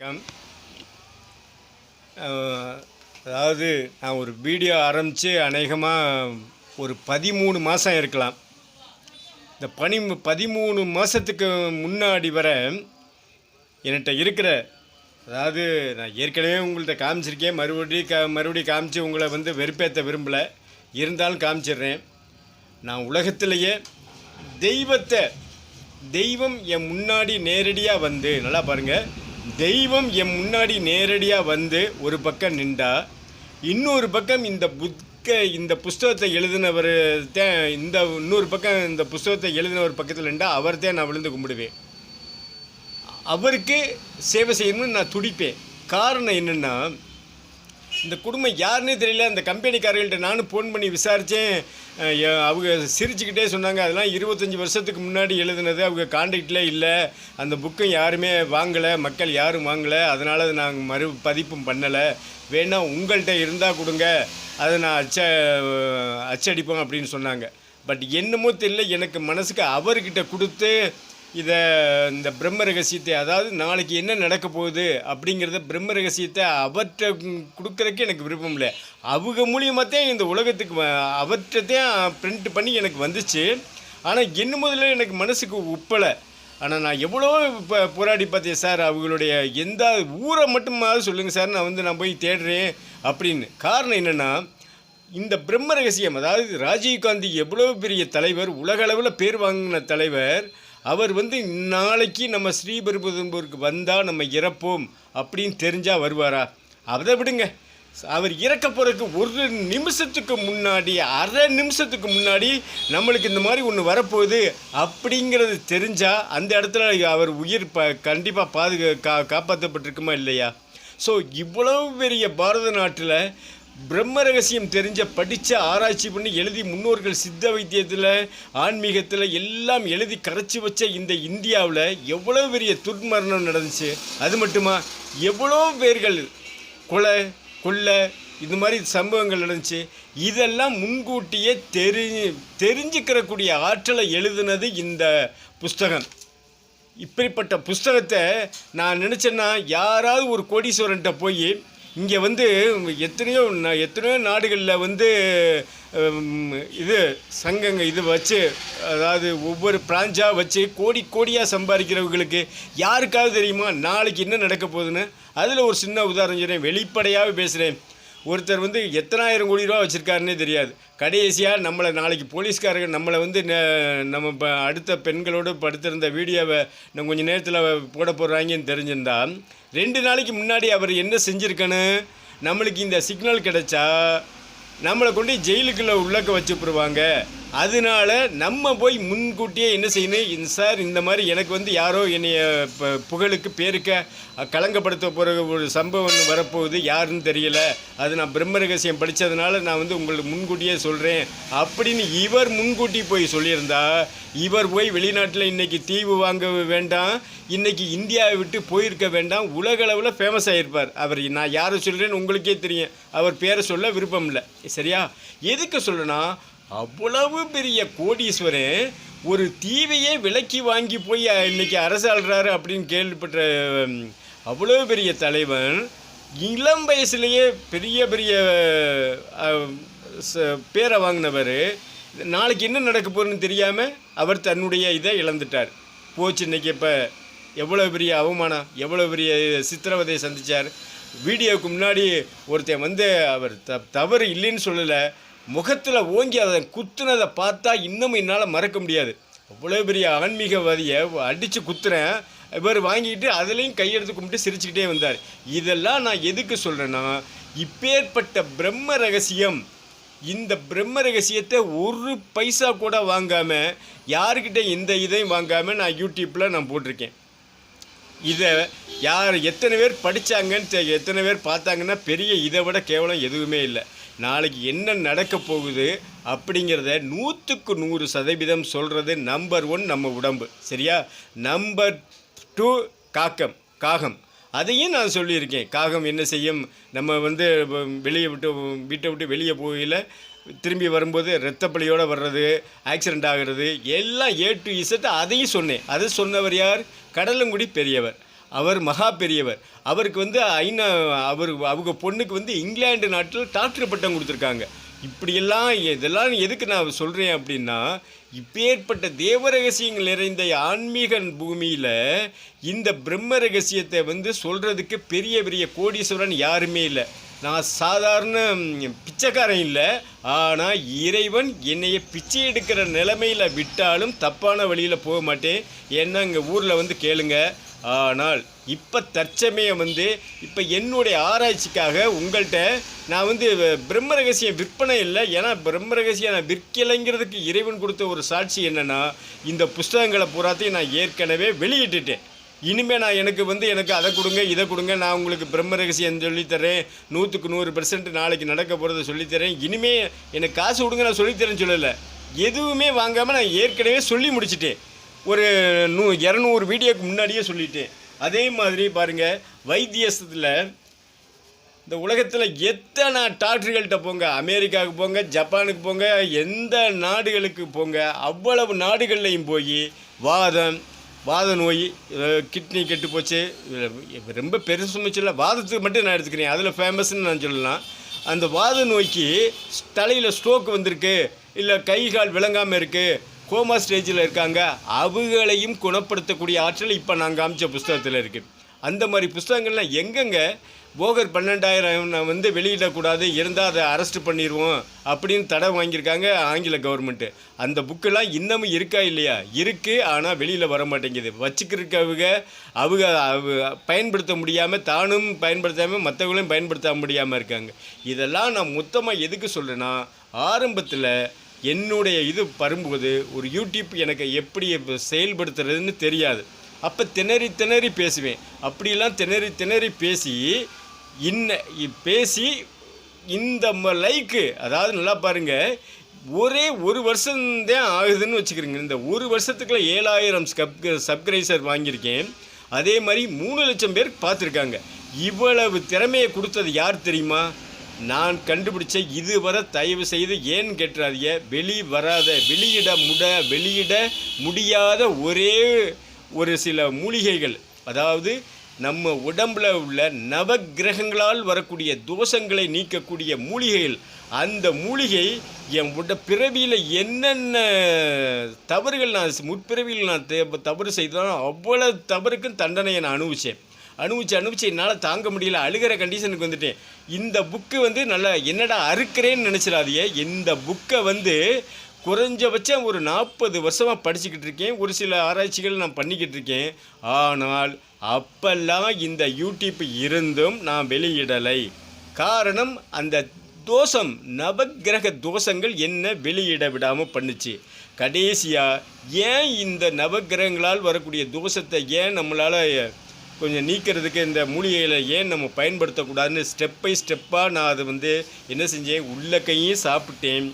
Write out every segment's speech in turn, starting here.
வணக்கம். அதாவது நான் ஒரு வீடியோ ஆரம்பித்து அநேகமாக ஒரு பதிமூணு மாதம் இருக்கலாம். இந்த பனி பதிமூணு மாதத்துக்கு முன்னாடி வர என்கிட்ட இருக்கிற அதாவது நான் ஏற்கனவே உங்கள்கிட்ட காமிச்சிருக்கேன். மறுபடியும் கா மறுபடியும் காமிச்சு உங்களை வந்து வெறுப்பேற்ற விரும்பலை. இருந்தாலும் காமிச்சிடுறேன். நான் உலகத்திலேயே தெய்வத்தை தெய்வம் என் முன்னாடி நேரடியாக வந்து நல்லா பாருங்கள் தெய்வம் என் முன்னாடி நேரடியாக வந்து ஒரு பக்கம் நின்றா இன்னொரு பக்கம் இந்த புக்க இந்த புஸ்தகத்தை எழுதினவர் தான் இந்த இன்னொரு பக்கம் இந்த புஸ்தகத்தை எழுதினவர் பக்கத்தில் நின்றா அவர் தான் நான் விழுந்து கும்பிடுவேன். அவருக்கு சேவை செய்யணும்னு நான் துடிப்பேன். காரணம் என்னென்னா இந்த குடும்பம் யாருன்னே தெரியல. அந்த கம்பெனிக்காரர்கள்ட்ட நானும் ஃபோன் பண்ணி விசாரித்தேன் அவங்க சிரிச்சுக்கிட்டே சொன்னாங்க. அதெல்லாம் இருபத்தஞ்சி வருஷத்துக்கு முன்னாடி எழுதுனது. அவங்க காண்டாக்டில் இல்லை. அந்த புக்கும் யாருமே வாங்கலை. மக்கள் யாரும் வாங்கலை. அதனால் அதை நாங்கள் மறு பதிப்பும் பண்ணலை. வேணால் உங்கள்கிட்ட இருந்தால் கொடுங்க. அதை நான் அச்ச அச்சடிப்போம் அப்படின்னு சொன்னாங்க. பட் என்னமோ தெரியல. எனக்கு மனசுக்கு அவர்கிட்ட கொடுத்து இதை இந்த பிரம்ம ரகசியத்தை அதாவது நாளைக்கு என்ன நடக்க போகுது அப்படிங்கிறத பிரம்ம ரகசியத்தை அவர்கிட்ட கொடுக்குறதுக்கு எனக்கு விருப்பம் இல்லை. அவங்க மூலியமாக தான் இந்த உலகத்துக்கு அவற்றத்தையும் பிரிண்ட் பண்ணி எனக்கு வந்துச்சு. ஆனால் என்ன முதல்ல எனக்கு மனசுக்கு உப்பலை. ஆனால் நான் எவ்வளோ இப்போ போராடி பார்த்தேன் சார் அவங்களுடைய எந்த ஊரை மட்டுமாவது சொல்லுங்கள் சார் நான் வந்து நான் போய் தேடுறேன் அப்படின்னு. காரணம் என்னென்னா இந்த பிரம்ம ரகசியம் அதாவது ராஜீவ்காந்தி எவ்வளோ பெரிய தலைவர் உலகளவில் பேர் வாங்கின தலைவர் அவர் வந்து நாளைக்கு நம்ம ஸ்ரீபெரும்புதம்பூருக்கு வந்தால் நம்ம இறப்போம் அப்படின்னு தெரிஞ்சால் வருவாரா? அதை விடுங்க. அவர் இறக்க போகிறதுக்கு ஒரு நிமிஷத்துக்கு முன்னாடி அரை நிமிஷத்துக்கு முன்னாடி நம்மளுக்கு இந்த மாதிரி ஒன்று வரப்போகுது அப்படிங்கிறது தெரிஞ்சால் அந்த இடத்துல அவர் உயிர் ப கண்டிப்பாக பாதுகா காப்பாற்றப்பட்டிருக்குமா இல்லையா? ஸோ இவ்வளவு பெரிய பாரத நாட்டில் பிரம்ம ரகசியம் தெரிஞ்ச படித்த ஆராய்ச்சி பண்ணி எழுதி முன்னோர்கள் சித்த வைத்தியத்தில் ஆன்மீகத்தில் எல்லாம் எழுதி கரைச்சி வச்ச இந்த இந்தியாவில் எவ்வளோ பெரிய துர்மரணம் நடந்துச்சு? அது மட்டுமா? எவ்வளோ பேர்கள் கொலை கொள்ளை இது மாதிரி சம்பவங்கள் நடந்துச்சு. இதெல்லாம் முன்கூட்டியே தெரி தெரிஞ்சுக்கிறக்கூடிய ஆற்றலை எழுதுனது இந்த புஸ்தகம். இப்படிப்பட்ட புஸ்தகத்தை நான் நினச்சேன்னா யாராவது ஒரு கோடீஸ்வரன்ட்ட போய் இங்கே வந்து எத்தனையோ எத்தனையோ நாடுகளில் வந்து இது சங்கங்க இது வச்சு அதாவது ஒவ்வொரு பிராஞ்சாக வச்சு கோடி கோடியாக சம்பாதிக்கிறவங்களுக்கு யாருக்காவது தெரியுமா நாளைக்கு என்ன நடக்க போகுதுன்னு? அதில் ஒரு சின்ன உதாரணம் சொல்கிறேன் வெளிப்படையாகவே பேசுகிறேன் ஒருத்தர் வந்து எத்தனாயிரம் கோடி ரூபா வச்சுருக்காருன்னே தெரியாது. கடைசியாக நம்மளை நாளைக்கு போலீஸ்காரங்க நம்மளை வந்து நம்ம இப்போ அடுத்த பெண்களோடு படுத்திருந்த வீடியோவை நம்ம கொஞ்சம் நேரத்தில் போட போடுறாங்கன்னு தெரிஞ்சிருந்தா ரெண்டு நாளைக்கு முன்னாடி அவர் என்ன செஞ்சுருக்கன்னு நம்மளுக்கு இந்த சிக்னல் கிடைச்சா நம்மளை கொண்டு ஜெயிலுக்குள்ளே உள்ளக்க வச்சுப்பிடுவாங்க. அதனால நம்ம போய் முன்கூட்டியே என்ன செய்யணும்? இந்த சார் இந்த மாதிரி எனக்கு வந்து யாரோ என்னைய ப- புகழுக்கு பேருக்க அஹ், களங்கப்படுத்த போகிற ஒரு சம்பவம் வரப்போகுது. யாருன்னு தெரியல. அது நான் பிரம்ம ரகசியம் படித்ததுனால நான் வந்து உங்களுக்கு முன்கூட்டியே சொல்கிறேன் அப்படின்னு இவர் முன்கூட்டி போய் சொல்லியிருந்தா இவர் போய் வெளிநாட்டில் இன்றைக்கி தீவு வாங்க வேண்டாம். இன்றைக்கி இந்தியாவை விட்டு போயிருக்க வேண்டாம். உலகளவில் ஃபேமஸ் ஆகிருப்பார் அவர் நான் யாரை சொல்கிறேன்னு உங்களுக்கே தெரியும். அவர் பேரை சொல்ல விருப்பம் இல்லை. சரியா? எதுக்கு சொல்லனா அவ்வளவு பெரிய கோடீஸ்வரன் ஒரு தீவையே விலக்கி வாங்கி போய் இன்றைக்கி அரசு அரசாள்றாரு அப்படின்னு கேள்விப்பட்ட அவ்வளோ பெரிய தலைவன் இளம் வயசுலேயே பெரிய பெரிய ச- பேரை வாங்கினவர் நாளைக்கு என்ன நடக்க போகுதுன்னு தெரியாமல் அவர் தன்னுடைய இதை இழந்துட்டார். போச்சு இன்றைக்கி இப்போ எவ்வளோ பெரிய அவமானம் எவ்வளோ பெரிய சித்திரவதையை சந்திச்சார். வீடியோவுக்கு முன்னாடி ஒருத்தன் வந்து அவர் த தவறு இல்லைன்னு சொல்லலை முகத்தில் ஓங்கி அதை குத்துனதை பார்த்தா இன்னமும் என்னால் மறக்க முடியாது. அவ்வளோ பெரிய ஆன்மீகவாதியை அடித்து குத்துறேன். இவர் வாங்கிட்டு அதுலேயும் கையெடுத்து கும்பிட்டு சிரிச்சுக்கிட்டே வந்தார். இதெல்லாம் நான் எதுக்கு சொல்கிறேன்னா இப்பேற்பட்ட பிரம்ம ரகசியம் இந்த பிரம்ம ரகசியத்தை ஒரு பைசா கூட வாங்காமல் யாருக்கிட்ட இந்த இதையும் வாங்காமல் நான் யூடியூப்பில் நான் போட்டிருக்கேன். இதை யார் எத்தனை பேர் படித்தாங்கன்னு தெ- எத்தனை பேர் பார்த்தாங்கன்னா பெரிய இதை விட கேவலம் எதுவுமே இல்லை. நாளைக்கு என்ன நடக்க போகுது அப்படிங்கிறத நூற்றுக்கு நூறு சதவீதம் சொல்கிறது நம்பர் ஒன் நம்ம உடம்பு. சரியா? நம்பர் டூ காக்கம் காகம். அதையும் நான் சொல்லியிருக்கேன். காகம் என்ன செய்யும்? நம்ம வந்து வெளியே விட்டு வீட்டை விட்டு வெளியே போகையில் திரும்பி வரும்போது இரத்தப்பலியோடு வர்றது ஆக்சிடெண்ட் ஆகிறது எல்லாம் ஏ டு இசட்டு அதையும் சொன்னேன். அதை சொன்னவர் யார்? கடலங்குடி பெரியவர். அவர் மகா பெரியவர். அவருக்கு வந்து ஐநா அவர் அவங்க பொண்ணுக்கு வந்து இங்கிலாந்து நாட்டில் டாக்டர் பட்டம் கொடுத்துருக்காங்க. இப்படியெல்லாம் இதெல்லாம் எதுக்கு நான் சொல்கிறேன் அப்படின்னா இப்பேற்பட்ட தேவ ரகசியங்கள் நிறைந்த ஆன்மீக பூமியில் இந்த பிரம்ம ரகசியத்தை வந்து சொல்கிறதுக்கு பெரிய பெரிய கோடீஸ்வரன் யாருமே இல்லை. நான் சாதாரண பிச்சைக்காரன் இல்லை. ஆனால் இறைவன் என்னைய பிச்சை எடுக்கிற நிலைமையில் விட்டாலும் தப்பான வழியில் போக மாட்டேன். ஏன்னா இங்கே ஊரில் வந்து கேளுங்கள் ஆனால் இப்போ தற்சமயம் வந்து இப்போ என்னுடைய ஆராய்ச்சிக்காக உங்கள்கிட்ட நான் வந்து பிரம்ம ரகசியம் விற்பனை இல்லை. ஏன்னா பிரம்ம ரகசியம் நான் விற்கலைங்கிறதுக்கு இறைவன் கொடுத்த ஒரு சாட்சி என்னென்னா இந்த புஸ்தகங்களை பூராத்தையும் நான் ஏற்கனவே வெளியிட்டுட்டேன். இனிமேல் நான் எனக்கு வந்து எனக்கு அதை கொடுங்க இதை கொடுங்க நான் உங்களுக்கு பிரம்ம ரகசியம் சொல்லித்தரேன் நூற்றுக்கு நூறு பெர்சன்ட் நாளைக்கு நடக்க போகிறத சொல்லித்தரேன் இனிமேல் எனக்கு காசு கொடுங்க நான் சொல்லித்தரேன்னு சொல்லலை. எதுவுமே வாங்காமல் நான் ஏற்கனவே சொல்லி முடிச்சிட்டேன். ஒரு நூ இரநூறு வீடியோக்கு முன்னாடியே சொல்லிட்டேன். அதே மாதிரி பாருங்கள் வைத்தியசத்தில் இந்த உலகத்தில் எத்தனை டாக்டர்கள்ட்ட போங்க அமெரிக்காவுக்கு போங்க ஜப்பானுக்கு போங்க எந்த நாடுகளுக்கு போங்க அவ்வளவு நாடுகள்லையும் போய் வாதம் வாத நோய் கிட்னி கெட்டு போச்சு. ரொம்ப பெருசு வாதத்துக்கு மட்டும் நான் எடுத்துக்கிறேன். அதில் ஃபேமஸ்ன்னு நான் சொல்லலாம். அந்த வாத நோய்க்கு தலையில் ஸ்ட்ரோக் வந்திருக்கு இல்லை கை கால் விளங்காமல் இருக்குது கோமா ஸ்டேஜில் இருக்காங்க. அவங்களையும் குணப்படுத்தக்கூடிய ஆற்றல் இப்போ நாங்கள் காமிச்ச புஸ்தகத்தில் இருக்குது அந்த மாதிரி புஸ்தகங்கள்லாம் எங்கெங்க போகர் பன்னெண்டாயிரம் நான் வந்து வெளியிடக்கூடாது இருந்தால் அதை அரெஸ்ட் பண்ணிடுவோம் அப்படின்னு தடை வாங்கியிருக்காங்க ஆங்கில கவர்மெண்ட்டு அந்த புக்கெல்லாம் இன்னமும் இருக்கா இல்லையா? இருக்குது ஆனால் வெளியில் வர மாட்டேங்குது. வச்சுக்கிறவங்க அவங்க அவ- பயன்படுத்த முடியாமல் தானும் பயன்படுத்தாமல் மற்றவங்களையும் பயன்படுத்த முடியாமல் இருக்காங்க. இதெல்லாம் நான் மொத்தமாக எதுக்கு சொல்கிறேன்னா ஆரம்பத்தில் என்னுடைய இது வரும்போது ஒரு யூடியூப் எனக்கு எப்படி செயல்படுத்துறதுன்னு தெரியாது. அப்போ திணறி திணறி பேசுவேன். அப்படிலாம் திணறி திணறி பேசி இன்ன பேசி இந்த லைக்கு அதாவது நல்லா பாருங்கள் ஒரே ஒரு வருஷம்தான் ஆகுதுன்னு வச்சுக்கிறீங்க. இந்த ஒரு வருஷத்துக்குள்ள ஏழாயிரம் ஸ்கப் சப்ஸ்கிரைசர் வாங்கியிருக்கேன். அதே மாதிரி மூணு லட்சம் பேர் பார்த்துருக்காங்க. இவ்வளவு திறமையை கொடுத்தது யார் தெரியுமா? நான் கண்டுபிடிச்ச இதுவரை தயவு செய்து ஏன்னு கேட்டுறாதிய வெளி வராத வெளியிட முட வெளியிட முடியாத ஒரே ஒரு சில மூலிகைகள். அதாவது நம்ம உடம்பில் உள்ள நவக்கிரகங்களால் வரக்கூடிய தோஷங்களை நீக்கக்கூடிய மூலிகைகள். அந்த மூலிகை என் உட பிறவியில் என்னென்ன தவறுகள் நான் முற்பிறவியில் நான் தவறு செய்தனோ அவ்வளோ தவறுக்கும் தண்டனையை நான் அனுபவித்தேன் அனுபவிச்சு அனுபவிச்சு என்னால் தாங்க முடியல. அழுகிற கண்டிஷனுக்கு வந்துட்டேன். இந்த புக்கு வந்து நல்லா என்னடா அறுக்கிறேன்னு நினச்சிடாதீங்க. இந்த புக்கை வந்து குறைஞ்சபட்சம் ஒரு நாற்பது வருஷமாக படிச்சுக்கிட்டு இருக்கேன். ஒரு சில ஆராய்ச்சிகள் நான் பண்ணிக்கிட்டு இருக்கேன். ஆனால் அப்பெல்லாம் இந்த யூடியூப் இருந்தும் நான் வெளியிடலை. காரணம் அந்த தோஷம் நவக்கிரக தோஷங்கள் என்ன வெளியிட விடாமல் பண்ணுச்சு. கடைசியாக ஏன் இந்த நவக்கிரகங்களால் வரக்கூடிய தோஷத்தை ஏன் நம்மளால் கொஞ்சம் நீக்கிறதுக்கு இந்த மூலிகையில் ஏன் நம்ம பயன்படுத்தக்கூடாதுன்னு ஸ்டெப் பை ஸ்டெப்பாக நான் அதை வந்து என்ன செஞ்சேன்? உள்ளக்கையும் சாப்பிட்டேன்.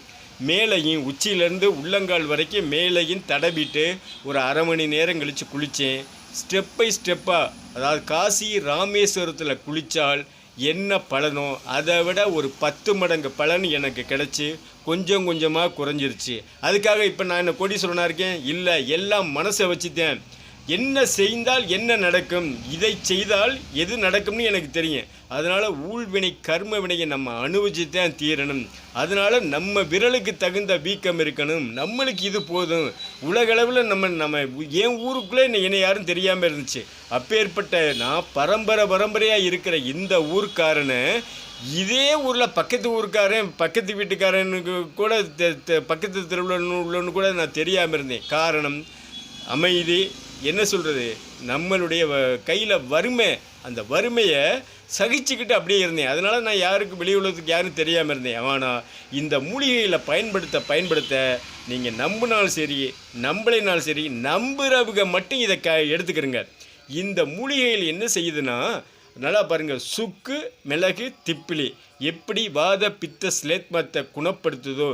மேலையும் உச்சியிலேருந்து உள்ளங்கால் வரைக்கும் மேலையும் தடவிட்டு ஒரு அரை மணி நேரம் கழித்து குளித்தேன் ஸ்டெப் பை ஸ்டெப்பாக அதாவது காசி ராமேஸ்வரத்தில் குளித்தால் என்ன பலனோ அதை விட ஒரு பத்து மடங்கு பலன் எனக்கு கிடச்சி கொஞ்சம் கொஞ்சமாக குறைஞ்சிருச்சு. அதுக்காக இப்போ நான் என்ன கோடீஸ்வரனாக இருக்கேன்? இல்லை எல்லாம் மனசை வச்சுட்டேன். என்ன செய்தால் என்ன நடக்கும்? இதை செய்தால் எது நடக்கும்னு எனக்கு தெரியும். அதனால் ஊழ்வினை கர்ம வினையை நம்ம அனுபவிச்சு தான் தீரணும். அதனால் நம்ம விரலுக்கு தகுந்த வீக்கம் இருக்கணும். நம்மளுக்கு இது போதும். உலகளவில் நம்ம நம்ம என் ஊருக்குள்ளே என்னை யாரும் தெரியாமல் இருந்துச்சு. அப்பேற்பட்ட நான் பரம்பரை பரம்பரையாக இருக்கிற இந்த ஊர்க்காரனை இதே ஊரில் பக்கத்து ஊருக்காரன் பக்கத்து வீட்டுக்காரனுக்கு கூட பக்கத்து தெருவில் உள்ளன்னு கூட நான் தெரியாமல் இருந்தேன். காரணம் அமைதி என்ன சொல்கிறது நம்மளுடைய கையில் வறுமை அந்த வறுமையை சகிச்சுக்கிட்டு அப்படியே இருந்தேன். அதனால் நான் யாருக்கு வெளி உலகத்துக்கு யாரும் தெரியாமல் இருந்தேன். ஆனால் இந்த மூலிகைகளை பயன்படுத்த பயன்படுத்த நீங்கள் நம்பினாலும் சரி நம்பலைனாலும் சரி நம்புறவங்க மட்டும் இதை க எடுத்துக்கிறங்க. இந்த மூலிகைகள் என்ன செய்யுதுன்னா நல்லா பாருங்கள் சுக்கு மிளகு திப்பிலி எப்படி வாத பித்த ஸ்லேத்மத்தை குணப்படுத்துதோ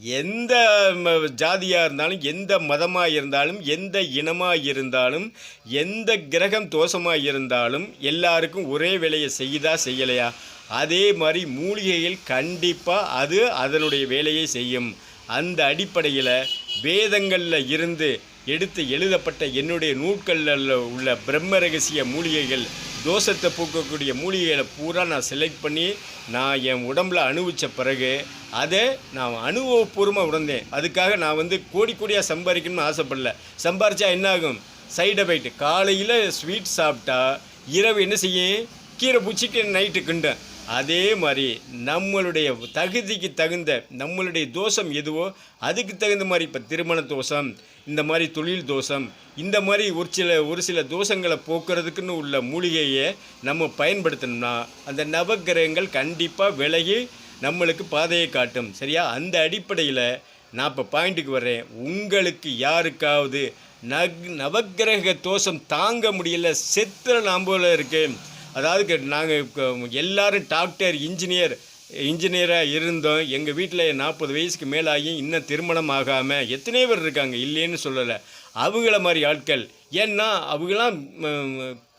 எந்த ஜாதியாக இருந்தாலும் எந்த மதமாக இருந்தாலும் எந்த இனமாக இருந்தாலும் எந்த கிரகம் தோஷமாக இருந்தாலும் எல்லாருக்கும் ஒரே வேலையை செய்யுதா செய்யலையா? அதே மாதிரி மூலிகைகள் கண்டிப்பாக அது அதனுடைய வேலையை செய்யும். அந்த அடிப்படையில் வேதங்களில் இருந்து எடுத்து எழுதப்பட்ட என்னுடைய நூட்களில் உள்ள பிரம்ம ரகசிய மூலிகைகள் தோஷத்தை போக்கக்கூடிய மூலிகைகளை பூரா நான் செலக்ட் பண்ணி நான் என் உடம்புல அனுபவித்த பிறகு அதை நான் அனுபவபூர்வமாக உணர்ந்தேன் அதுக்காக நான் வந்து கோடி கோடியாக சம்பாதிக்கணும்னு ஆசைப்படல. சம்பாரிச்சா என்ன ஆகும் சைடு எஃபெக்ட் காலையில் ஸ்வீட் சாப்பிட்டா இரவு என்ன செய்யும் கீரை பூச்சிக்கு நைட்டு கிண்டும் அதே மாதிரி நம்மளுடைய தகுதிக்கு தகுந்த நம்மளுடைய தோஷம் எதுவோ அதுக்கு தகுந்த மாதிரி இப்போ திருமண தோஷம் இந்த மாதிரி தொழில் தோஷம் இந்த மாதிரி ஒரு சில ஒரு சில தோஷங்களை போக்குறதுக்குன்னு உள்ள மூலிகையை நம்ம பயன்படுத்தணும்னா அந்த நவக்கிரகங்கள் கண்டிப்பாக விலகி நம்மளுக்கு பாதையை காட்டும். சரியா? அந்த அடிப்படையில் நான் இப்போ பாயிண்ட்டுக்கு வர்றேன். உங்களுக்கு யாருக்காவது நக் நவக்கிரக தோஷம் தாங்க முடியல செத்துற நாம்போல இருக்குது அதாவது நாங்கள் எல்லாரும் டாக்டர் இன்ஜினியர் இன்ஜினியராக இருந்தோம். எங்கள் வீட்டில் நாற்பது வயசுக்கு மேலாகி இன்னும் திருமணம் ஆகாமல் எத்தனை பேர் இருக்காங்க. இல்லைன்னு சொல்லலை. அவங்கள மாதிரி ஆட்கள். ஏன்னா அவங்களாம்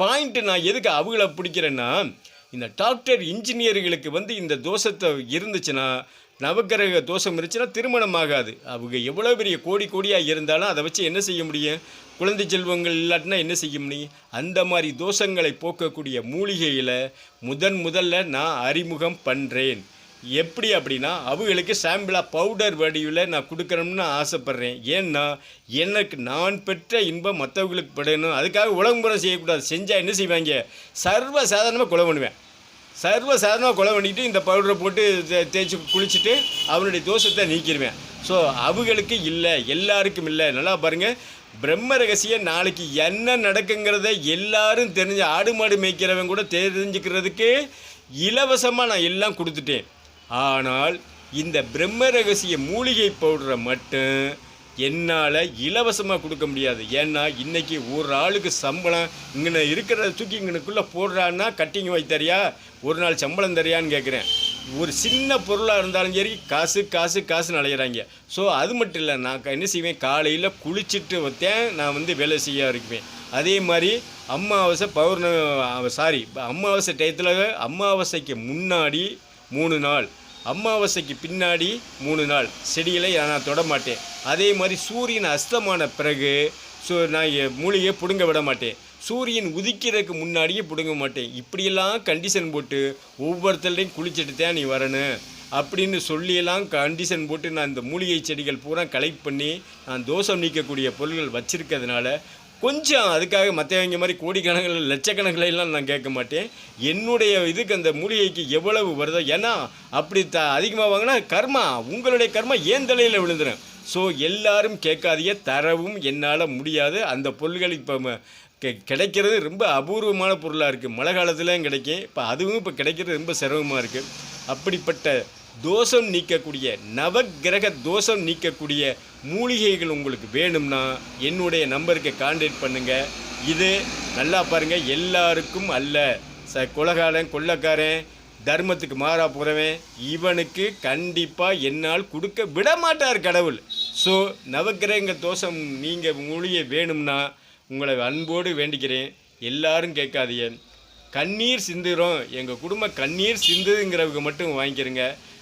பாயிண்ட்டு நான் எதுக்கு அவங்கள பிடிக்கிறேன்னா இந்த டாக்டர் இன்ஜினியர்களுக்கு வந்து இந்த தோஷத்தை இருந்துச்சுன்னா நவக்கிரக தோஷம் இருந்துச்சுன்னா திருமணம் ஆகாது. அவங்க எவ்வளோ பெரிய கோடி கோடியாக இருந்தாலும் அதை வச்சு என்ன செய்ய முடியும்? குழந்தை செல்வங்கள் இல்லாட்டினா என்ன செய்ய முடியும்? அந்த மாதிரி தோஷங்களை போக்கக்கூடிய மூலிகையில் முதன் முதல்ல நான் அறிமுகம் பண்ணுறேன் எப்படி அப்படின்னா அவங்களுக்கு சாம்பிளாக பவுடர் வடிவில் நான் கொடுக்கணும்னு ஆசைப்பட்றேன். ஏன்னா எனக்கு நான் பெற்ற இன்பம் மற்றவங்களுக்கு படணும். அதுக்காக உலகம்புறம் செய்யக்கூடாது. செஞ்சால் என்ன செய்வாங்க? சர்வ சாதாரணமாக கொலை பண்ணுவேன். சர்வ சாதாரணமாக கொலை பண்ணிட்டு இந்த பவுடரை போட்டு தே- தேய்ச்சி குளிச்சுட்டு அவனுடைய தோஷத்தை நீக்கிடுவேன். ஸோ அவங்களுக்கு இல்லை எல்லாருக்கும் இல்லை. நல்லா பாருங்கள் பிரம்ம ரகசியம் நாளைக்கு என்ன நடக்குங்கிறத எல்லாரும் தெரிஞ்சு ஆடு மாடு மேய்க்கிறவன் கூட தெரிஞ்சுக்கிறதுக்கு இலவசமாக நான் எல்லாம் கொடுத்துட்டேன். ஆனால் இந்த பிரம்ம ரகசிய மூலிகை பவுடரை மட்டும் என்னால் இலவசமாக கொடுக்க முடியாது. ஏன்னா இன்றைக்கி ஒரு ஆளுக்கு சம்பளம் இங்கே இருக்கிறத தூக்கி இங்கனுக்குள்ளே போடுறான்னா கட்டிங் வைத்தறியா ஒரு நாள் சம்பளம் தரியான்னு கேட்குறேன் ஒரு சின்ன பொருளாக இருந்தாலும் சரி காசு காசு காசுன்னு அலையிறாங்க. ஸோ அது மட்டும் இல்லை நான் க- என்ன செய்வேன்? காலையில் குளிச்சுட்டு வைத்தேன் நான் வந்து வேலை செய்ய இருக்குவேன் அதே மாதிரி அமாவாசை பௌர்ணமி சாரி அமாவாசை டயத்தில் அமாவாசைக்கு முன்னாடி மூணு நாள். அமாவாசைக்கு பின்னாடி மூணு நாள். செடிகளை நான் தொட மாட்டேன். அதே மாதிரி சூரியன் அஸ்தமான பிறகு ஸோ நான் என் மூலிகையை பிடுங்க விட மாட்டேன். சூரியன் உதிக்கிறதுக்கு முன்னாடியே பிடுங்க மாட்டேன். இப்படியெல்லாம் கண்டிஷன் போட்டு ஒவ்வொருத்தரையும் குளிச்சுட்டு தான் நீ வரணும் அப்படின்னு சொல்லியெல்லாம் கண்டிஷன் போட்டு நான் இந்த மூலிகை செடிகள் பூரா கலெக்ட் பண்ணி நான் தோஷம் நீக்கக்கூடிய பொருள்கள் வச்சுருக்கிறதுனால கொஞ்சம் அதுக்காக மற்றவங்க மாதிரி கோடிக்கணக்கில் லட்சக்கணக்கில் எல்லாம் நான் கேட்க மாட்டேன். என்னுடைய இதுக்கு அந்த மூலிகைக்கு எவ்வளவு வருதோ ஏன்னா அப்படி த அதிகமாக வாங்கினா கர்மா உங்களுடைய கர்மா ஏன் தலையில் விழுந்துடும் ஸோ எல்லாரும் கேட்காதீங்க தரவும் என்னால் முடியாது. அந்த பொருள்கள் இப்போ கெ- கிடைக்கிறது ரொம்ப அபூர்வமான பொருளாக இருக்குது மழை காலத்துலேயும் கிடைக்கும். இப்போ அதுவும் இப்போ கிடைக்கிறது ரொம்ப சிரமமாக இருக்குது அப்படிப்பட்ட தோஷம் நீக்கக்கூடிய நவக்கிரக தோஷம் நீக்கக்கூடிய மூலிகைகள் உங்களுக்கு வேணும்னா என்னுடைய நம்பருக்கு கான்டாக்ட் பண்ணுங்கள் இது நல்லா பாருங்கள் எல்லாருக்கும் அல்ல. ச கொலகாரன் கொள்ளக்காரன் தர்மத்துக்கு மாறா போகிறவன் இவனுக்கு கண்டிப்பாக என்னால் கொடுக்க விட மாட்டார் கடவுள். ஸோ நவக்கிரக தோஷம் நீங்கள் மூலிகை வேணும்னா உங்களை அன்போடு வேண்டிக்கிறேன். எல்லாரும் கேட்காதீங்க. கண்ணீர் சிந்துகிறோம் எங்கள் குடும்பம் கண்ணீர் சிந்துதுங்கிறவங்க மட்டும் வாங்கிக்கிறேங்க.